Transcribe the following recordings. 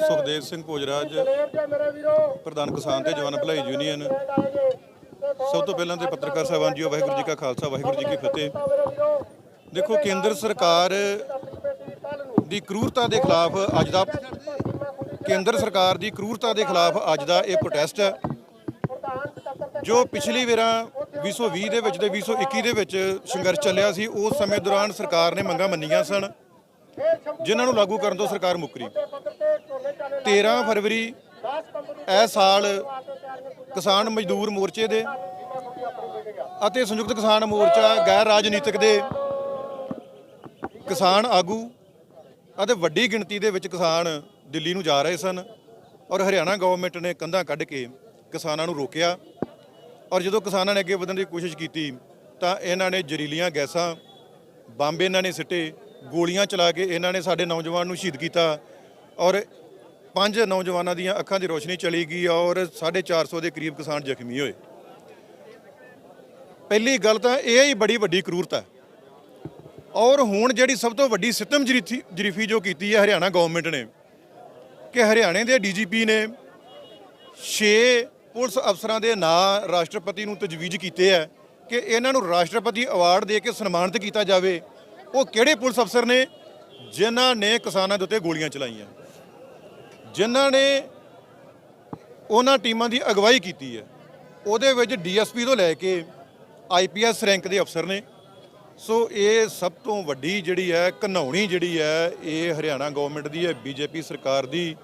ਸੁਖਦੇਵ ਸਿੰਘ ਭੋਜਰਾਜ, ਪ੍ਰਧਾਨ ਕਿਸਾਨ ਤੇ ਜਵਾਨ ਭਲਾਈ ਯੂਨੀਅਨ, ਸਭ ਤੋਂ ਪਹਿਲਾਂ ਤੇ ਪੱਤਰਕਾਰ ਸਾਹਿਬਾਨ ਜੀ, ਵਾਹਿਗੁਰੂ ਜੀ ਕਾ ਖਾਲਸਾ, ਵਾਹਿਗੁਰੂ ਜੀ ਕੀ ਫਤਿਹ। ਦੇਖੋ, ਕੇਂਦਰ ਸਰਕਾਰ ਦੀ ਕਰੂਰਤਾ ਦੇ ਖਿਲਾਫ ਅੱਜ ਦਾ ਕੇਂਦਰ ਸਰਕਾਰ ਦੀ ਕਰੂਰਤਾ ਦੇ ਖਿਲਾਫ ਅੱਜ ਦਾ ਇਹ ਪ੍ਰੋਟੈਸਟ ਹੈ, ਜੋ ਪਿਛਲੀ ਵੇਰਾਂ 2020 ਦੇ ਵਿੱਚ ਤੇ 2021 ਦੇ ਵਿੱਚ ਸੰਘਰਸ਼ ਚੱਲਿਆ ਸੀ, ਉਸ ਸਮੇਂ ਦੌਰਾਨ ਸਰਕਾਰ ਨੇ ਮੰਗਾਂ ਮੰਨੀਆਂ ਸਨ। ਜਿਨ੍ਹਾਂ ਨੂੰ ਲਾਗੂ ਕਰਨ ਤੋਂ ਸਰਕਾਰ ਮੁੱਕਰੀ 13 ਫਰਵਰੀ ਇਹ ਸਾਲ ਕਿਸਾਨ ਮਜ਼ਦੂਰ ਮੋਰਚੇ ਦੇ ਅਤੇ ਸੰਯੁਕਤ ਕਿਸਾਨ ਮੋਰਚਾ ਗੈਰ ਰਾਜਨੀਤਿਕ ਦੇ ਕਿਸਾਨ ਆਗੂ ਅਤੇ ਵੱਡੀ ਗਿਣਤੀ ਦੇ ਵਿੱਚ ਕਿਸਾਨ ਦਿੱਲੀ ਨੂੰ ਜਾ ਰਹੇ ਸਨ ਔਰ ਹਰਿਆਣਾ ਗਵਰਨਮੈਂਟ ਨੇ ਕੰਧਾਂ ਕੱਢ ਕੇ ਕਿਸਾਨਾਂ ਨੂੰ ਰੋਕਿਆ। ਔਰ ਜਦੋਂ ਕਿਸਾਨਾਂ ਨੇ ਅੱਗੇ ਵਧਣ ਦੀ ਕੋਸ਼ਿਸ਼ ਕੀਤੀ ਤਾਂ ਇਹਨਾਂ ਨੇ ਜ਼ਹਿਰੀਲੀਆਂ ਗੈਸਾਂ ਬੰਬ ਇਹਨਾਂ ਨੇ ਸਿੱਟੇ। ਗੋਲੀਆਂ ਚਲਾ ਕੇ ਇਹਨਾਂ ਨੇ ਸਾਡੇ ਨੌਜਵਾਨ ਨੂੰ ਸ਼ਹੀਦ ਕੀਤਾ ਔਰ ਪੰਜ ਨੌਜਵਾਨਾਂ ਦੀਆਂ ਅੱਖਾਂ ਦੀ ਰੋਸ਼ਨੀ ਚਲੀ ਗਈ ਔਰ 450 ਦੇ ਕਰੀਬ ਕਿਸਾਨ ਜ਼ਖਮੀ ਹੋਏ। ਪਹਿਲੀ ਗੱਲ ਤਾਂ ਇਹ ਹੀ ਬੜੀ ਵੱਡੀ ਕਰੂਰਤ ਹੈ। ਔਰ ਹੁਣ ਜਿਹੜੀ ਸਭ ਤੋਂ ਵੱਡੀ ਸਿੱਤਮ ਜਰੀਥੀ- ਜਰੀਫੀ ਜੋ ਕੀਤੀ ਹੈ ਹਰਿਆਣਾ ਗਵਰਨਮੈਂਟ ਨੇ, ਕਿ ਹਰਿਆਣੇ ਦੇ ਡੀਜੀਪੀ ਨੇ 6 ਪੁਲਿਸ ਅਫਸਰਾਂ ਦੇ ਨਾਂ ਰਾਸ਼ਟਰਪਤੀ ਨੂੰ ਤਜਵੀਜ਼ ਕੀਤੇ ਹੈ ਕਿ ਇਹਨਾਂ ਨੂੰ ਰਾਸ਼ਟਰਪਤੀ ਅਵਾਰਡ ਦੇ ਕੇ ਸਨਮਾਨਿਤ ਕੀਤਾ ਜਾਵੇ। ਉਹ ਕਿਹੜੇ ਪੁਲਿਸ ਅਫਸਰ ਨੇ? ਜਿਨ੍ਹਾਂ ਨੇ ਕਿਸਾਨਾਂ ਦੇ ਉੱਤੇ ਗੋਲੀਆਂ ਚਲਾਈਆਂ। ਜਿਨ੍ਹਾਂ ਨੇ ਉਹਨਾਂ ਟੀਮਾਂ ਦੀ ਅਗਵਾਈ ਕੀਤੀ ਹੈ। ਉਹਦੇ ਵਿੱਚ ਡੀਐਸਪੀ ਤੋਂ ਲੈ ਕੇ ਆਈਪੀਐਸ ਰੈਂਕ ਦੇ ਅਫਸਰ ਨੇ। ਸੋ ਇਹ ਸਭ ਤੋਂ ਵੱਡੀ ਜਿਹੜੀ ਹੈ ਘਨੌਣੀ ਜਿਹੜੀ ਹੈ, ਇਹ ਹਰਿਆਣਾ ਗਵਰਨਮੈਂਟ ਦੀ ਹੈ, ਬੀਜੇਪੀ ਸਰਕਾਰ ਦੀ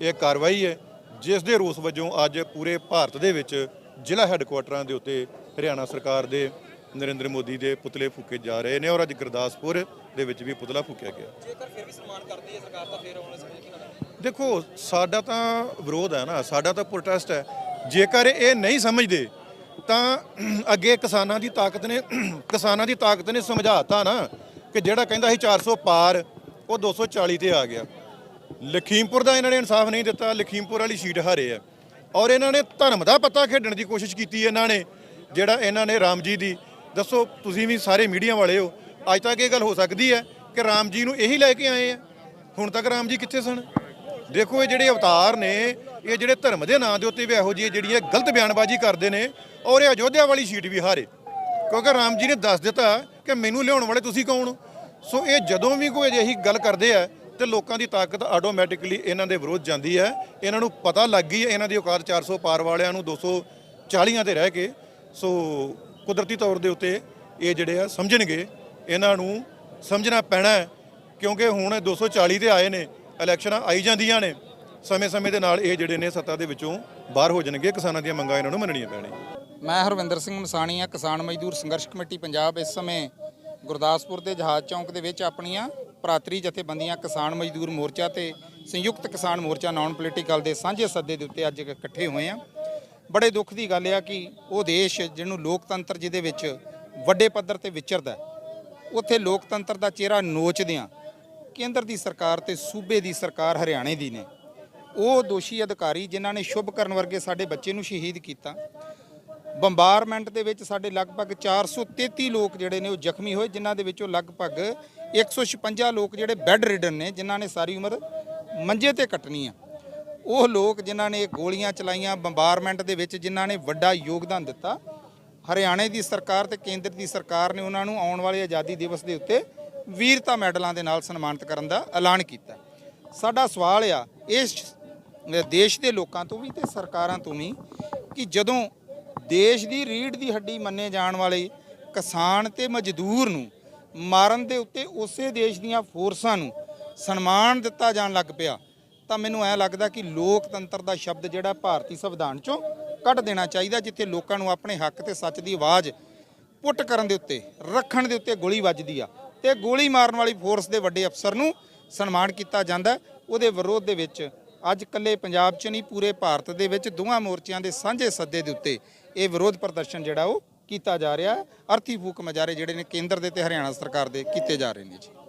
ਇਹ ਕਾਰਵਾਈ ਹੈ, ਜਿਸ ਦੇ ਰੋਸ ਵਜੋਂ ਅੱਜ ਪੂਰੇ ਭਾਰਤ ਦੇ ਵਿੱਚ ਜ਼ਿਲ੍ਹਾ ਹੈੱਡਕੁਆਟਰਾਂ ਦੇ ਉੱਤੇ ਹਰਿਆਣਾ ਸਰਕਾਰ ਦੇ ਨਰਿੰਦਰ ਮੋਦੀ ਦੇ ਪੁਤਲੇ ਫੂਕੇ ਜਾ ਰਹੇ ਨੇ ਔਰ ਅੱਜ ਗੁਰਦਾਸਪੁਰ ਦੇ ਵਿੱਚ ਵੀ ਪੁਤਲਾ ਫੂਕਿਆ ਗਿਆ। ਜੇਕਰ ਫਿਰ ਵੀ ਸਨਮਾਨ ਕਰਦੀ ਹੈ ਸਰਕਾਰ ਤਾਂ ਫਿਰ ਆਉਣ ਸਮੇਂ ਕੀ ਦੇਖੋ ਸਾਡਾ ਤਾਂ ਵਿਰੋਧ ਹੈ ਨਾ ਸਾਡਾ ਤਾਂ ਪ੍ਰੋਟੈਸਟ ਹੈ। ਜੇਕਰ ਇਹ ਨਹੀਂ ਸਮਝਦੇ ਤਾਂ ਅੱਗੇ ਕਿਸਾਨਾਂ ਦੀ ਤਾਕਤ ਨੇ ਕਿਸਾਨਾਂ ਦੀ ਤਾਕਤ ਨੇ ਸਮਝਾਤਾ ਨਾ ਕਿ ਜਿਹੜਾ ਕਹਿੰਦਾ ਸੀ 400 ਪਾਰ ਉਹ 240 ਤੇ ਆ ਗਿਆ। ਲਖੀਮਪੁਰ ਦਾ ਇਹਨਾਂ ਨੇ ਇਨਸਾਫ ਨਹੀਂ ਦਿੱਤਾ ਲਖੀਮਪੁਰ ਵਾਲੀ ਸੀਟ ਹਾਰੇ ਆ। ਔਰ ਇਹਨਾਂ ਨੇ ਧਰਮ ਦਾ ਪੱਤਾ ਖੇਡਣ ਦੀ ਕੋਸ਼ਿਸ਼ ਕੀਤੀ ਇਹਨਾਂ ਨੇ ਜਿਹੜਾ ਇਹਨਾਂ ਨੇ ਰਾਮ ਜੀ ਦੀ ਦੱਸੋ, ਤੁਸੀਂ ਵੀ ਸਾਰੇ ਮੀਡੀਆ ਵਾਲੇ ਹੋ। ਅੱਜ ਤੱਕ ਇਹ ਗੱਲ ਹੋ ਸਕਦੀ ਹੈ ਕਿ ਰਾਮ ਜੀ ਨੂੰ ਇਹੀ ਲੈ ਕੇ ਆਏ ਆ। ਹੁਣ ਤੱਕ ਰਾਮ ਜੀ ਕਿੱਥੇ ਸਨ? ਦੇਖੋ, ਇਹ ਜਿਹੜੇ ਅਵਤਾਰ ਨੇ, ਇਹ ਜਿਹੜੇ ਧਰਮ ਦੇ ਨਾਂ ਦੇ ਉੱਤੇ ਵੀ ਇਹੋ ਜਿਹੀ ਜਿਹੜੀਆਂ ਗਲਤ ਬਿਆਨਬਾਜ਼ੀ ਕਰਦੇ ਨੇ ਔਰ ਇਹ ਅਯੋਧਿਆ ਵਾਲੀ ਸੀਟ ਵੀ ਹਾਰੇ। ਕਿਉਂਕਿ ਰਾਮ ਜੀ ਨੇ ਦੱਸ ਦਿੱਤਾ ਕਿ ਮੈਨੂੰ ਲਿਆਉਣ ਵਾਲੇ ਤੁਸੀਂ ਕੌਣ ਹੋ? ਸੋ ਇਹ ਜਦੋਂ ਵੀ ਕੋਈ ਅਜਿਹੀ ਗੱਲ ਕਰਦੇ ਆ ਤੇ ਲੋਕਾਂ ਦੀ ਤਾਕਤ ਆਟੋਮੈਟਿਕਲੀ ਇਹਨਾਂ ਦੇ ਵਿਰੋਧ ਜਾਂਦੀ ਹੈ। ਇਹਨਾਂ ਨੂੰ ਪਤਾ ਲੱਗ ਗਈ ਹੈ, ਇਹਨਾਂ ਦੀ ਔਕਾਤ 400 ਪਾਰ ਵਾਲਿਆਂ ਨੂੰ 240 ਤੇ ਰਹਿ ਕੇ। ਸੋ ਕੁਦਰਤੀ ਤੌਰ ਦੇ ਉੱਤੇ ਇਹ ਜਿਹੜੇ ਆ ਸਮਝਣਗੇ, ਇਹਨਾਂ ਨੂੰ ਸਮਝਣਾ ਪੈਣਾ ਕਿਉਂਕਿ ਹੁਣ 240 ਤੇ ਆਏ ਨੇ, ਇਲੈਕਸ਼ਨਾਂ ਆਈ ਜਾਂਦੀਆਂ ਨੇ, ਸਮੇਂ-ਸਮੇਂ ਦੇ ਨਾਲ ਇਹ ਜਿਹੜੇ ਨੇ ਸੱਤਾ ਦੇ ਵਿੱਚੋਂ ਬਾਹਰ ਹੋ ਜਾਣਗੇ, ਕਿਸਾਨਾਂ ਦੀਆਂ ਮੰਗਾਂ ਇਹਨਾਂ ਨੂੰ ਮੰਨਣੀਆਂ ਪੈਣੀਆਂ ਮੈਂ ਹਰਵਿੰਦਰ ਸਿੰਘ ਮਸਾਣੀਆ ਕਿਸਾਨ ਮਜ਼ਦੂਰ ਸੰਘਰਸ਼ ਕਮੇਟੀ ਪੰਜਾਬ, ਇਸ ਸਮੇਂ ਗੁਰਦਾਸਪੁਰ ਦੇ ਜਹਾਜ਼ ਚੌਂਕ ਦੇ ਵਿੱਚ ਆਪਣੀਆਂ ਭਰਾਤਰੀ ਜਥੇਬੰਦੀਆਂ ਕਿਸਾਨ ਮਜ਼ਦੂਰ ਮੋਰਚਾ ਤੇ ਸੰਯੁਕਤ ਕਿਸਾਨ ਮੋਰਚਾ ਨਾਨ ਪੋਲੀਟੀਕਲ ਦੇ ਸਾਂਝੇ ਸੱਦੇ ਦੇ ਉੱਤੇ ਅੱਜ ਇਕੱਠੇ ਹੋਏ ਆ। ਬੜੇ ਦੁੱਖ ਦੀ ਗੱਲ ਆ ਕਿ ਉਹ ਦੇਸ਼ ਜਿਹਨੂੰ ਲੋਕਤੰਤਰ ਜਿਹਦੇ ਵਿੱਚ ਵੱਡੇ ਪੱਧਰ ਤੇ ਵਿਚਰਦਾ ਉੱਥੇ ਲੋਕਤੰਤਰ ਦਾ ਚਿਹਰਾ ਨੋਚਦਿਆਂ ਕੇਂਦਰ ਦੀ ਸਰਕਾਰ ਤੇ ਸੂਬੇ ਦੀ ਸਰਕਾਰ ਹਰਿਆਣੇ ਦੀ ਨੇ। ਉਹ ਦੋਸ਼ੀ ਅਧਿਕਾਰੀ ਜਿਨ੍ਹਾਂ ਨੇ ਸ਼ੁਭ ਕਰਨ ਵਰਗੇ ਸਾਡੇ ਬੱਚੇ ਨੂੰ ਸ਼ਹੀਦ ਕੀਤਾ। ਬੰਬਾਰਮੈਂਟ ਦੇ ਵਿੱਚ ਸਾਡੇ ਲਗਭਗ 433 ਲੋਕ ਜਿਹੜੇ ਨੇ ਉਹ ਜ਼ਖਮੀ ਹੋਏ, ਜਿਨ੍ਹਾਂ ਦੇ ਵਿੱਚੋਂ ਲਗਭਗ 156 ਲੋਕ ਜਿਹੜੇ ਬੈੱਡ ਰਿਡਨ ਨੇ, ਜਿਨ੍ਹਾਂ ਨੇ ਸਾਰੀ ਉਮਰ ਮੰਜੇ ਤੇ ਕੱਟਣੀ ਆ। ਉਹ ਲੋਕ ਜਿਨ੍ਹਾਂ ਨੇ ਗੋਲੀਆਂ ਚਲਾਈਆਂ ਬੰਬਾਰਮੈਂਟ ਦੇ ਵਿੱਚ, ਜਿਨ੍ਹਾਂ ਨੇ ਵੱਡਾ ਯੋਗਦਾਨ ਦਿੱਤਾ, ਹਰਿਆਣੇ ਦੀ ਸਰਕਾਰ ਤੇ ਕੇਂਦਰ ਦੀ ਸਰਕਾਰ ਨੇ ਉਹਨਾਂ ਨੂੰ ਆਉਣ ਵਾਲੇ ਆਜ਼ਾਦੀ ਦਿਵਸ ਦੇ ਉੱਤੇ ਵੀਰਤਾ ਮੈਡਲਾਂ ਦੇ ਨਾਲ ਸਨਮਾਨਿਤ ਕਰਨ ਦਾ ਐਲਾਨ ਕੀਤਾ। ਸਾਡਾ ਸਵਾਲ ਆ, ਇਸ ਦੇਸ਼ ਦੇ ਲੋਕਾਂ ਤੋਂ ਵੀ ਤੇ ਸਰਕਾਰਾਂ ਤੋਂ ਵੀ, ਕਿ ਜਦੋਂ ਦੇਸ਼ ਦੀ ਰੀੜ ਦੀ ਹੱਡੀ ਮੰਨੇ ਜਾਣ ਵਾਲੇ ਕਿਸਾਨ ਤੇ ਮਜ਼ਦੂਰ ਨੂੰ ਮਾਰਨ ਦੇ ਉੱਤੇ ਉਸੇ ਦੇਸ਼ ਦੀਆਂ ਫੋਰਸਾਂ ਨੂੰ ਸਨਮਾਨ ਦਿੱਤਾ ਜਾਣ ਲੱਗ ਪਿਆ ਤਾਂ ਮੈਨੂੰ ਐ ਲੱਗਦਾ ਕਿ ਲੋਕਤੰਤਰ ਦਾ ਸ਼ਬਦ ਜਿਹੜਾ ਭਾਰਤੀ ਸੰਵਿਧਾਨ ਚੋਂ ਕੱਢ ਦੇਣਾ ਚਾਹੀਦਾ, ਜਿੱਥੇ ਲੋਕਾਂ ਨੂੰ ਆਪਣੇ ਹੱਕ ਤੇ ਸੱਚ ਦੀ ਆਵਾਜ਼ ਪੁੱਟ ਕਰਨ ਦੇ ਉੱਤੇ, ਰੱਖਣ ਦੇ ਉੱਤੇ ਗੋਲੀ ਵੱਜਦੀ ਆ। ਤੇ ਗੋਲੀ ਮਾਰਨ ਵਾਲੀ ਫੋਰਸ ਦੇ ਵੱਡੇ ਅਫਸਰ ਨੂੰ ਸਨਮਾਨ ਕੀਤਾ ਜਾਂਦਾ ਉਹਦੇ ਵਿਰੋਧ ਦੇ ਵਿੱਚ ਅੱਜ ਇਕੱਲੇ ਪੰਜਾਬ 'ਚ ਨਹੀਂ, ਪੂਰੇ ਭਾਰਤ ਦੇ ਵਿੱਚ ਦੋਵਾਂ ਮੋਰਚਿਆਂ ਦੇ ਸਾਂਝੇ ਸੱਦੇ ਦੇ ਉੱਤੇ ਇਹ ਵਿਰੋਧ ਪ੍ਰਦਰਸ਼ਨ ਜਿਹੜਾ ਉਹ ਕੀਤਾ ਜਾ ਰਿਹਾ ਅਰਥੀ ਫੂਕ ਮਜਾਰੇ ਜਿਹੜੇ ਨੇ ਕੇਂਦਰ ਦੇ ਤੇ ਹਰਿਆਣਾ ਸਰਕਾਰ ਦੇ ਕੀਤੇ ਜਾ ਰਹੇ ਨੇ ਜੀ।